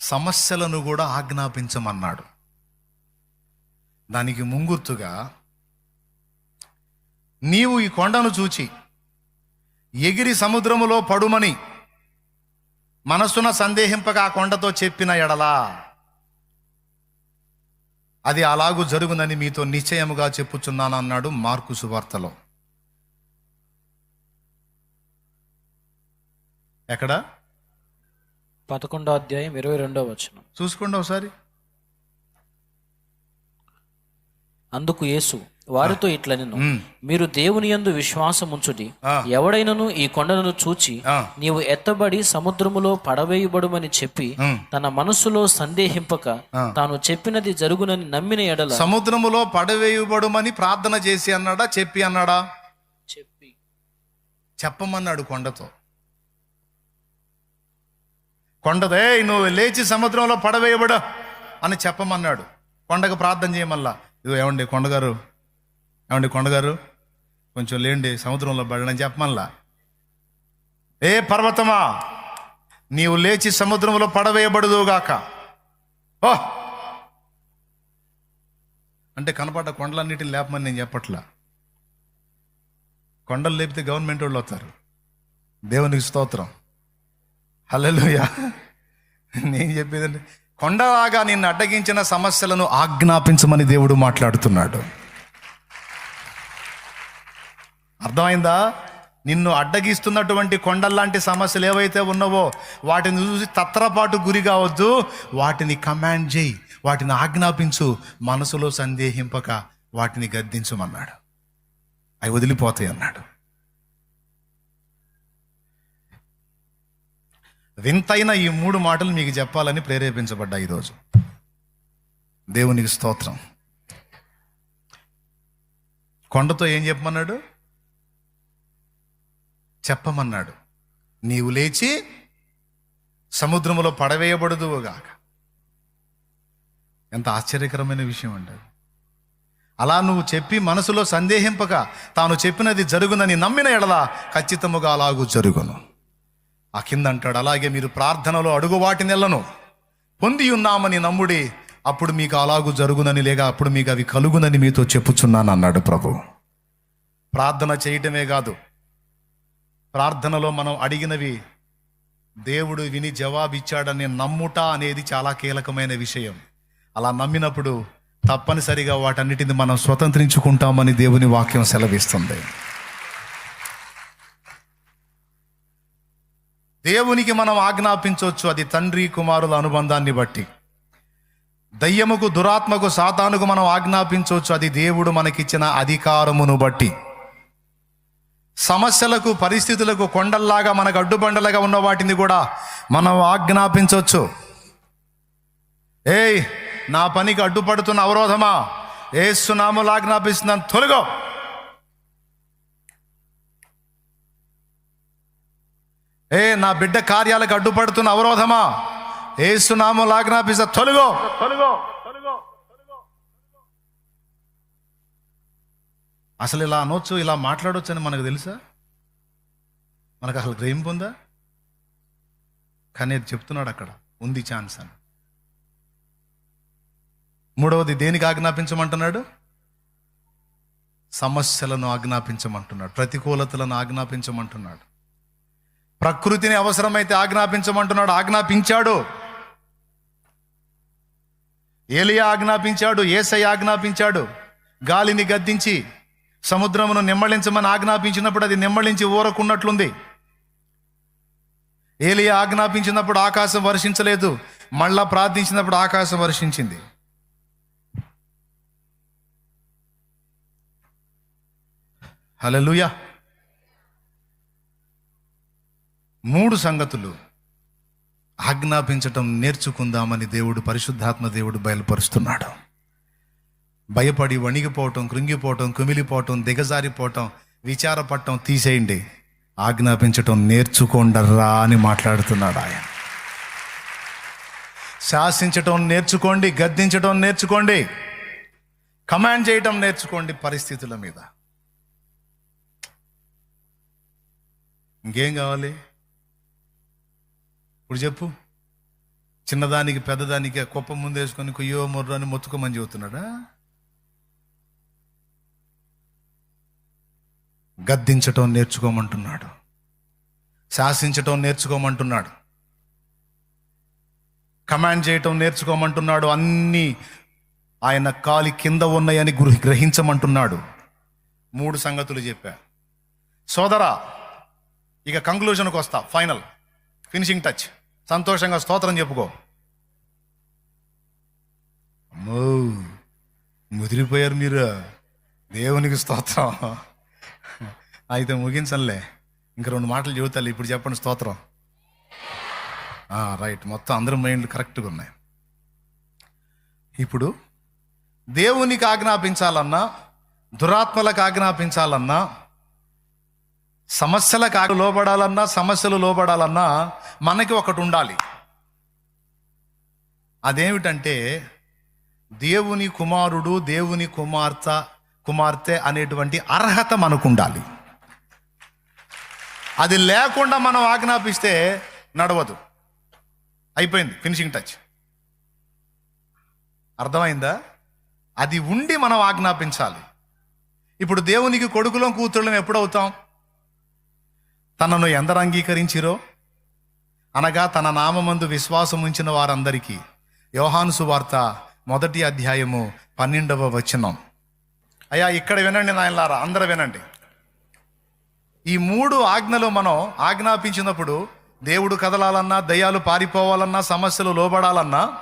సమస్యలను కూడా ఆజ్ఞాపించమన్నాడు. దానికి ముంగుర్తుగా నీవు ఈ కొండను చూచి ఎగిరి సముద్రములో పడుమని మనస్సున సందేహింపక ఆ కొండతో చెప్పిన ఎడలా అది అలాగూ జరుగునని మీతో నిశ్చయముగా చెప్పుచున్నాను అన్నాడు మార్కు సువార్తలో. ఎక్కడ? పదకొండో అధ్యాయం ఇరవై రెండో వచనం. చూసుకోండి ఒకసారి. అందుకు యేసు వారితో ఇట్లనెను ఉమ్, మీరు దేవుని యందు విశ్వాసం ఉంచుడి. ఎవడైనను ఈ కొండను చూచి నీవు ఎత్తబడి సముద్రములో పడవేయబడుమని చెప్పి. తన మనస్సులో సందేహింపక. తాను చెప్పినది జరుగునని నమ్మిన ఎడల సముద్రములో పడవేయబడుమని ప్రార్థన చేసి అన్నాడా? చెప్పి అన్నాడా? చెప్పి. చెప్పమన్నాడు కొండతో. కొండదే నువ్వు లేచి సముద్రంలో పడవేయబడు అని చెప్పమన్నాడు. కొండకు ప్రార్థన చేయమల్లా. ఇది ఏమండి కొండగారు? ఏమండి కొండగారు? కొంచెం లేండి సముద్రంలో పడని చెప్పమల్లా. ఏ పర్వతమా నీవు లేచి సముద్రంలో పడవేయబడుదుగాక ఓ! అంటే కనపడ్డ కొండలన్నిటిని లేపమని నేను చెప్పట్లా. కొండలు లేపితే గవర్నమెంట్ వాళ్ళు వస్తారు. దేవునికి స్తోత్రం. హల్లెలూయా. నేను చెప్పేదండి కొండలాగా నిన్ను అడ్డగించిన సమస్యలను ఆజ్ఞాపించమని దేవుడు మాట్లాడుతున్నాడు. అర్థమైందా? నిన్ను అడ్డగిస్తున్నటువంటి కొండల్లాంటి సమస్యలు ఏవైతే ఉన్నావో వాటిని చూసి తత్రపాటు గురి కావద్దు వాటిని కమాండ్ చేయి వాటిని ఆజ్ఞాపించు మనసులో సందేహింపక వాటిని గద్దించమన్నాడు. అవి వదిలిపోతాయి అన్నాడు. వింతైన ఈ మూడు మాటలు మీకు చెప్పాలని ప్రేరేపించబడ్డా ఈరోజు. దేవునికి స్తోత్రం. కొండతో ఏం చెప్పమన్నాడు? చెప్పమన్నాడు. నీవు లేచి సముద్రములో పడవేయబడదువుగాక. ఎంత ఆశ్చర్యకరమైన విషయం అండి అలా నువ్వు చెప్పి మనసులో సందేహింపక తాను చెప్పినది జరుగునని నమ్మిన ఎడలా ఖచ్చితముగా అలాగూ జరుగును. ఆ కింద అంటాడు అలాగే మీరు ప్రార్థనలో అడుగు వాటి నెలను పొంది ఉన్నామని నమ్ముడి అప్పుడు మీకు అలాగూ జరుగునని లేక అప్పుడు మీకు అవి కలుగునని మీతో చెప్పుచున్నాను అన్నాడు ప్రభు. ప్రార్థన చేయటమే కాదు ప్రార్థనలో మనం అడిగినవి దేవుడు విని జవాబిచ్చాడని నమ్ముట అనేది చాలా కీలకమైన విషయం. అలా నమ్మినప్పుడు తప్పనిసరిగా వాటన్నిటిని మనం స్వతంత్రించుకుంటామని దేవుని వాక్యం సెలవిస్తుంది. దేవునికి మనం ఆజ్ఞాపించవచ్చు. అది తండ్రి కుమారుల అనుబంధాన్ని బట్టి. దయ్యముకు దురాత్మకు సాతానుకు మనం ఆజ్ఞాపించవచ్చు. అది దేవుడు మనకిచ్చిన అధికారమును బట్టి. సమస్యలకు పరిస్థితులకు కొండల్లాగా మనకు అడ్డుబండలుగా ఉన్న వాటిని కూడా మనం ఆజ్ఞాపించవచ్చు. ఏయ్ నా పనికి అడ్డుపడుతున్న అవరోధమా? ఏసునాములు ఆజ్ఞాపిస్తున్నాను. తొలగో! ఏ నా బిడ్డ కార్యాలకు అడ్డుపడుతున్న అవరోధమా? ఏసునామం ఆజ్ఞాపిస్తా తొలగో. తొలగో. అసలు ఇలా అనొచ్చు ఇలా మాట్లాడొచ్చు అని మనకు తెలుసా? మనకు అసలు గ్రహింపు ఉందా? కానీ అది చెప్తున్నాడు అక్కడ ఉంది ఛాన్స్ అని. మూడవది దేనికి ఆజ్ఞాపించమంటున్నాడు? సమస్యలను ఆజ్ఞాపించమంటున్నాడు ప్రతికూలతలను ఆజ్ఞాపించమంటున్నాడు. ప్రకృతిని అవసరమైతే ఆజ్ఞాపించమంటున్నాడు. ఆజ్ఞాపించాడు. ఏలియా ఆజ్ఞాపించాడు ఏసై ఆజ్ఞాపించాడు. గాలిని గద్దించి సముద్రమును నిమ్మళించమని ఆజ్ఞాపించినప్పుడు అది నిమ్మళించి ఊరకున్నట్లుంది. ఏలియా ఆజ్ఞాపించినప్పుడు ఆకాశం వర్షించలేదు. మళ్ళా ప్రార్థించినప్పుడు ఆకాశం వర్షించింది. హల్లెలూయా. మూడు సంగతులు ఆజ్ఞాపించటం నేర్చుకుందామని దేవుడు పరిశుద్ధాత్మ దేవుడు బయలుపరుస్తున్నాడు. భయపడి వణిగిపోవటం కృంగిపోవటం కుమిలిపోవటం దిగజారిపోవటం విచారపడటం తీసేయండి. ఆజ్ఞాపించటం నేర్చుకోండర్రా అని మాట్లాడుతున్నాడు ఆయన. శాసించటం నేర్చుకోండి గద్దించటం నేర్చుకోండి కమాండ్ చేయటం నేర్చుకోండి పరిస్థితుల మీద. ఇంకేం కావాలి? ఇప్పుడు చెప్పు. చిన్నదానికి పెద్దదానికి కుప్ప ముందేసుకొని కుయ్యో మొర్రో అని మొత్తుకోమని చెబుతున్నాడా? గద్దించటం నేర్చుకోమంటున్నాడు. శాసించటం నేర్చుకోమంటున్నాడు. కమాండ్ చేయటం నేర్చుకోమంటున్నాడు. అన్నీ ఆయన కాలి కింద ఉన్నాయని గృహ- గ్రహించమంటున్నాడు. మూడు సంగతులు చెప్పా. సోదరా ఇక కంక్లూజన్కి వస్తా. ఫైనల్ ఫినిషింగ్ టచ్ సంతోషంగా స్తోత్రం చెప్పుకో. అమ్మో ముదిరిపోయారు మీరు. దేవునికి స్తోత్రం. అయితే ముగించంలే ఇంక రెండు మాటలు చెబుతాలి. ఇప్పుడు చెప్పండి స్తోత్రం. రైట్. మొత్తం అందరి మైండ్లు కరెక్ట్గా ఉన్నాయి. ఇప్పుడు దేవునికి ఆజ్ఞాపించాలన్నా దురాత్మలకు ఆజ్ఞాపించాలన్నా సమస్యలకు ఆజ్ఞ లోబడాలన్నా సమస్యలు లోబడాలన్నా మనకి ఒకటి ఉండాలి. అదేమిటంటే దేవుని కుమారుడు దేవుని కుమార్తె కుమార్తె అనేటువంటి అర్హత మనకు ఉండాలి అది లేకుండా మనం ఆజ్ఞాపిస్తే నడవదు. అయిపోయింది ఫినిషింగ్ టచ్. అర్థమైందా? అది ఉండి మనం ఆజ్ఞాపించాలి. ఇప్పుడు దేవునికి కొడుకులం కూతుళ్ళం ఎప్పుడవుతాం? తనను ఎందరు అంగీకరించిరో అనగా తన నామమందు విశ్వాసం ఉంచిన వారందరికీ యోహాను సువార్త మొదటి అధ్యాయము పన్నెండవ వచనం. అయ్యా ఇక్కడ వినండి నాయనలారా అందరు వినండి. ఈ మూడు ఆజ్ఞలు మనం ఆజ్ఞాపించినప్పుడు దేవుడు కదలాలన్నా దయ్యాలు పారిపోవాలన్నా సమస్యలు లోబడాలన్నా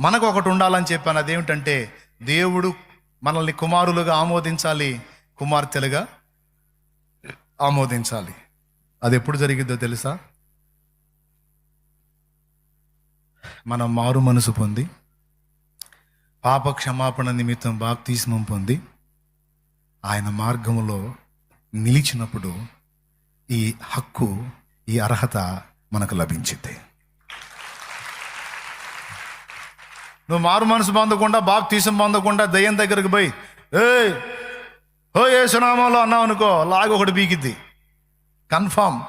మనకు ఒకటి ఉండాలని చెప్పాను. అదేమిటంటే దేవుడు మనల్ని కుమారులుగా ఆమోదించాలి కుమార్తెలుగా. ఆమోదించాలి. అది ఎప్పుడు జరిగిద్దో తెలుసా? మనం మారు మనసు పొంది పాప క్షమాపణ నిమిత్తం బాప్తిస్మం పొంది ఆయన మార్గములో నిలిచినప్పుడు ఈ హక్కు ఈ అర్హత మనకు లభించింది నువ్వు మారు మనసు పొందకుండా బాప్తీసం పొందకుండా దయ్యం దగ్గరకు పోయి ఏ ఓ ఏ సునామాలో అన్నావు అనుకో లాగ ఒకటి పీకిద్ది. కన్ఫామ్.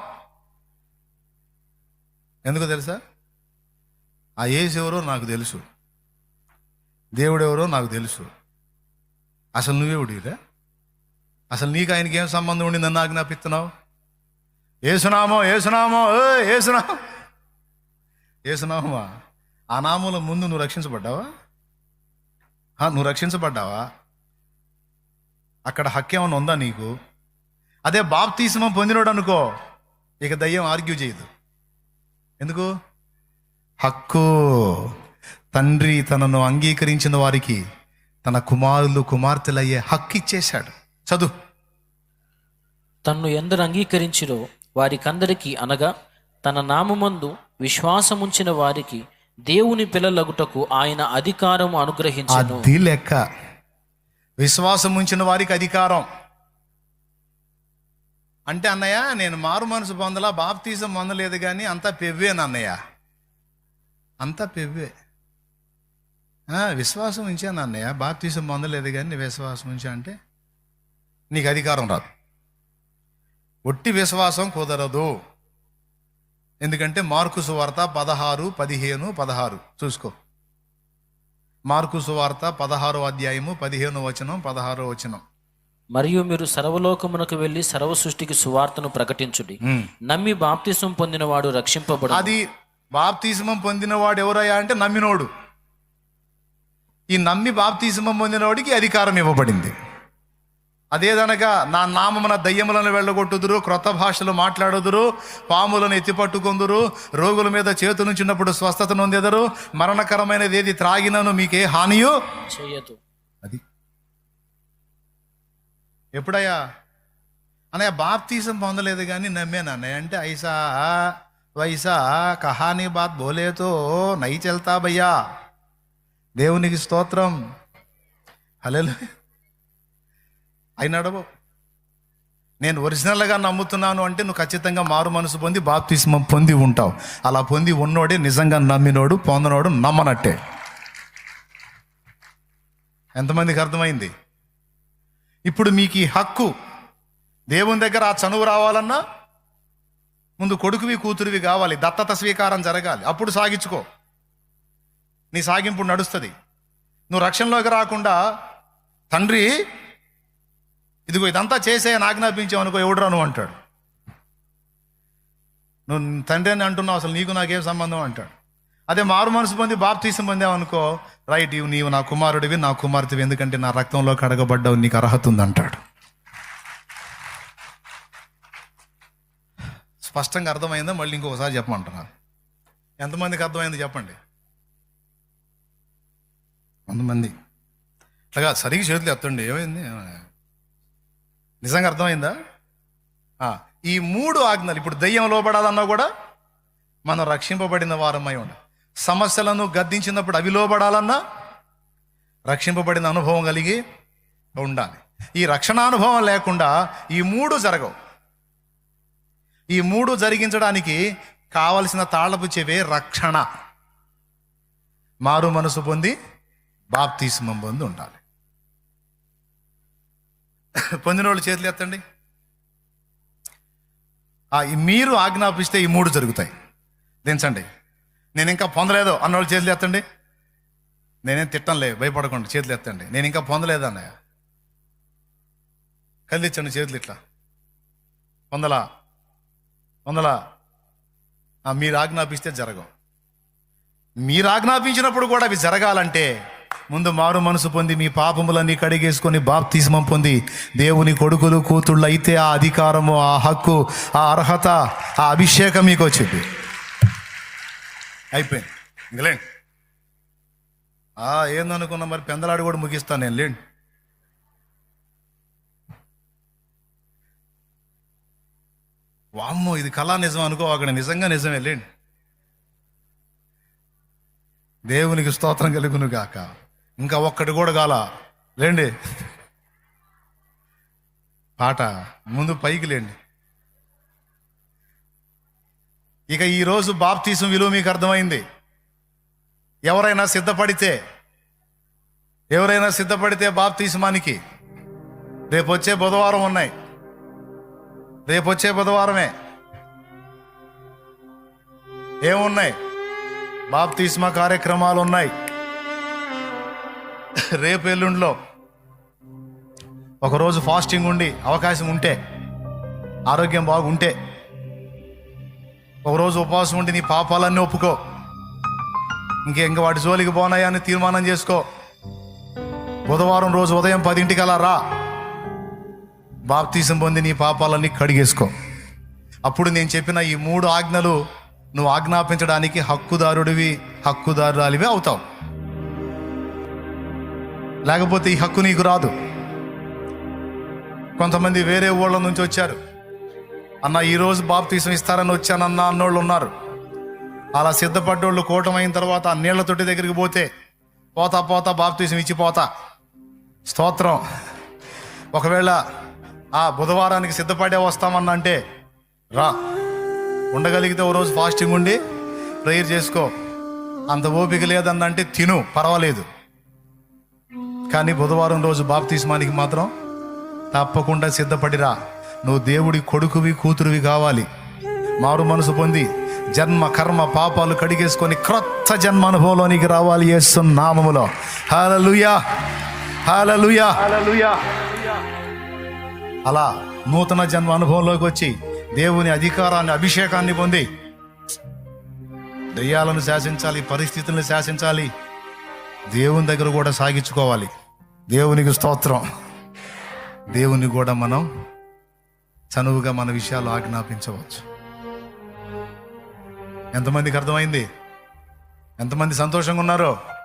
ఎందుకు తెలుసా? ఆ ఏసు ఎవరో నాకు తెలుసు. దేవుడు ఎవరో నాకు తెలుసు. అసలు నువ్వేవుడిరా అసలు నీకు ఆయనకి ఏం సంబంధం ఉండి నన్ను ఆజ్ఞాపిస్తున్నావు? ఏసునామో ఏసునామో ఏ ఏసునామో ఏసునామా ఆ నామంలో ముందు నువ్వు రక్షించబడ్డావా? నువ్వు రక్షించబడ్డావా? అక్కడ హక్కేమన్నా ఉందా నీకు? అదే బాప్తీసమం పొందినోడు అనుకో ఇక దయ్యం ఆర్గ్యూ చేయదు. ఎందుకు? హక్కు తండ్రి తనను అంగీకరించిన వారికి తన కుమారులు కుమార్తెలయ్యే హక్కు ఇచ్చేశాడు. చదువు. తన్ను ఎందరు అంగీకరించిరో వారికందరికీ అనగా తన నామమందు విశ్వాసముంచిన వారికి దేవుని పిల్లలగుటకు ఆయన అధికారం అనుగ్రహించను. అది లెక్క విశ్వాసం ఉంచిన వారికి అధికారం. అంటే అన్నయ్య నేను మారు మనసు పొందలా బాప్తీసం పొందలేదు కానీ అంతా పెవ్వేను అన్నయ్య. అంతా పెవ్వే. విశ్వాసం ఉంచాను అన్నయ్య. బాప్తీసం పొందలేదు కానీ విశ్వాసం ఉంచా అంటే నీకు అధికారం రాదు. ఒట్టి విశ్వాసం కుదరదు. ఎందుకంటే మార్కు సువార్త పదహారు పదిహేను పదహారు. చూసుకో. మార్కు సువార్త పదహారో అధ్యాయము పదిహేను వచనం పదహారో వచనం. మరియు మీరు సర్వలోకమునకు వెళ్ళి సర్వ సృష్టికి సువార్తను ప్రకటించుడి. నమ్మి బాప్తిసం పొందినవాడు రక్షింపబడు అది బాప్తిస్మం పొందినవాడు ఎవరయ్యా అంటే నమ్మినోడు. ఈ నమ్మి బాప్తిస్మం పొందినవాడికి అధికారం ఇవ్వబడింది. అదేదనగా నా నామమున దయ్యములను వెళ్ళగొట్టుదురు క్రొత్త భాషలు మాట్లాడుదురు పాములను ఎత్తిపట్టుకొందురు రోగుల మీద చేతులుంచినప్పుడు స్వస్థత నొందెదరు మరణకరమైనది ఏది త్రాగినను మీకే హానియో? చేయదు అది. ఎప్పుడయ్యా? అన్నయ్య బాప్తీసం పొందలేదు కానీ నమ్మాను అన్నయ్య అంటే ఐసా వైసా కహానీ బాత్ బోలేతో నై చెల్తా భయ్యా దేవునికి స్తోత్రం. హలో అయినాడు నేను ఒరిజినల్గా నమ్ముతున్నాను అంటే నువ్వు ఖచ్చితంగా మారు మనసు పొంది బాప్తిస్మం పొంది ఉంటావు. అలా పొంది ఉన్నోడే నిజంగా నమ్మినోడు పొందనోడు నమ్మనట్టే. ఎంతమందికి అర్థమైంది? ఇప్పుడు మీకు ఈ హక్కు దేవుని దగ్గర ఆ చనువు రావాలన్నా ముందు కొడుకువి కూతురివి కావాలి. దత్తత స్వీకారం జరగాలి. అప్పుడు సాగించుకో. నీ సాగింపు నడుస్తుంది. నువ్వు రక్షణలోకి రాకుండా తండ్రి ఇదిగో ఇదంతా చేసే ఆజ్ఞాపించావు అనుకో ఎవడురా అంటాడు. నువ్వు తండ్రి అని అంటున్నావు అసలు నీకు నాకేం సంబంధం అంటాడు. అదే మారు మనసు పొంది బాప్తీసం పొందావనుకో రైట్ ఇవి నీవు నా కుమారుడివి నా కుమార్తెవి ఎందుకంటే నా రక్తంలో కడగబడ్డావు నీకు అర్హత ఉంది అంటాడు. స్పష్టంగా అర్థమైందా? మళ్ళీ ఇంకొకసారి చెప్పమంటున్నారు ఎంతమందికి అర్థమైంది చెప్పండి? కొంతమంది. అట్లాగా సరిగ్గా చేతులు ఎత్తండి. ఏమైంది? నిజంగా అర్థమైందా? ఈ మూడు ఆజ్ఞలు ఇప్పుడు దయ్యం లోబడాలన్నా కూడా మనం రక్షింపబడిన వారమై ఉండాలి సమస్యలను గద్దించినప్పుడు అవి లోబడాలన్నా రక్షింపబడిన అనుభవం కలిగి ఉండాలి. ఈ రక్షణానుభవం లేకుండా ఈ మూడు జరగవు. ఈ మూడు జరిగించడానికి కావలసిన తాళపు చెవే రక్షణ. మారు మనసు పొంది బాప్తీసుమం పొంది ఉండాలి. పొందిన వాళ్ళు చేతులు ఎత్తండి. మీరు ఆజ్ఞాపిస్తే ఈ మూడు జరుగుతాయి. దించండి. నేను ఇంకా పొందలేదు అన్నోళ్ళు చేతులు ఎత్తండి. నేనేం తిట్టంలే భయపడకుండా చేతులు ఎత్తండి. నేను ఇంకా పొందలేదు అన్నయ్య. కదిలిచ్చండి చేతులు ఇట్లా. పొందలా పొందలా మీరు ఆజ్ఞాపిస్తే జరగవు మీరు ఆజ్ఞాపించినప్పుడు కూడా అవి జరగాలంటే ముందు మారు మనసు పొంది మీ పాపములన్నీ కడిగేసుకొని బాప్తిస్మం పొంది దేవుని కొడుకులు కూతుళ్ళు అయితే ఆ అధికారము ఆ హక్కు ఆ అర్హత ఆ అభిషేకం మీకు వచ్చింది. అయిపోయింది. ఇంకలేండి ఆ ఏందనుకున్నా మరి పెందలాడు కూడా ముగిస్తాను నేను లేండి. వామ్మో ఇది కళా నిజం అనుకో అక్కడ నిజంగా నిజమే లేండి. దేవునికి స్తోత్రం కలుగును గాక. ఇంకా ఒక్కటి కూడా కాల. లేండి. పాట ముందు పైకి లేండి. ఇక ఈరోజు బాప్తీసం విలువ మీకు అర్థమైంది. ఎవరైనా సిద్ధపడితే ఎవరైనా సిద్ధపడితే బాప్తీసమానికి రేపు వచ్చే బుధవారం ఉన్నాయి. రేపు వచ్చే బుధవారమే. ఏమున్నాయి? బాప్తిస్మ కార్యక్రమాలు ఉన్నాయి రేపు ఎల్లుండిలో ఒకరోజు ఫాస్టింగ్ ఉండి అవకాశం ఉంటే ఆరోగ్యం బాగుంటే ఒకరోజు ఉపవాసం ఉండి నీ పాపాలన్నీ ఒప్పుకో. ఇంకే ఇంక వాటి జోలికి పోనాయా అని తీర్మానం చేసుకో. బుధవారం రోజు ఉదయం పదింటికి అలా రా. బాప్తీసం పొంది నీ పాపాలన్నీ కడిగేసుకో. అప్పుడు నేను చెప్పిన ఈ మూడు ఆజ్ఞలు నువ్వు ఆజ్ఞాపించడానికి హక్కుదారుడివి హక్కుదారురాలివి అవుతావు. లేకపోతే ఈ హక్కు నీకు రాదు. కొంతమంది వేరే ఊళ్ళ నుంచి వచ్చారు. అన్న ఈరోజు బాప్తీసం ఇస్తారని వచ్చానన్న అన్నోళ్ళు ఉన్నారు. అలా సిద్ధపడ్డోళ్ళు కూటమైన తర్వాత ఆ నీళ్ళ తొట్టి దగ్గరికి పోతే పోతా పోతా బాప్తీసం ఇచ్చి పోతా. స్తోత్రం. ఒకవేళ ఆ బుధవారానికి సిద్ధపడే వస్తామన్నంటే రా. ఉండగలిగితే ఓ రోజు ఫాస్టింగ్ ఉండి ప్రేయర్ చేసుకో. అంత ఓపిక లేదన్నంటే తిను పర్వాలేదు. కానీ బుధవారం రోజు బాప్తిస్మానికి మాత్రం తప్పకుండా సిద్ధపడిరా. నువ్వు దేవుడి కొడుకువి కూతురువి కావాలి. మారు మనసు పొంది జన్మ కర్మ పాపాలు కడిగేసుకొని క్రొత్త జన్మ అనుభవంలోనికి రావాలి యేసు నామములో. హల్లెలూయా! హల్లెలూయా! అలా నూతన జన్మ అనుభవంలోకి వచ్చి దేవుని అధికారాన్ని అభిషేకాన్ని పొంది దయ్యాలను శాసించాలి పరిస్థితులను శాసించాలి. దేవుని దగ్గర కూడా సాగించుకోవాలి. దేవునికి స్తోత్రం. దేవుని కూడా మనం చనువుగా మన విషయాలు ఆజ్ఞాపించవచ్చు. ఎంతమందికి అర్థమైంది? ఎంతమంది సంతోషంగా ఉన్నారో?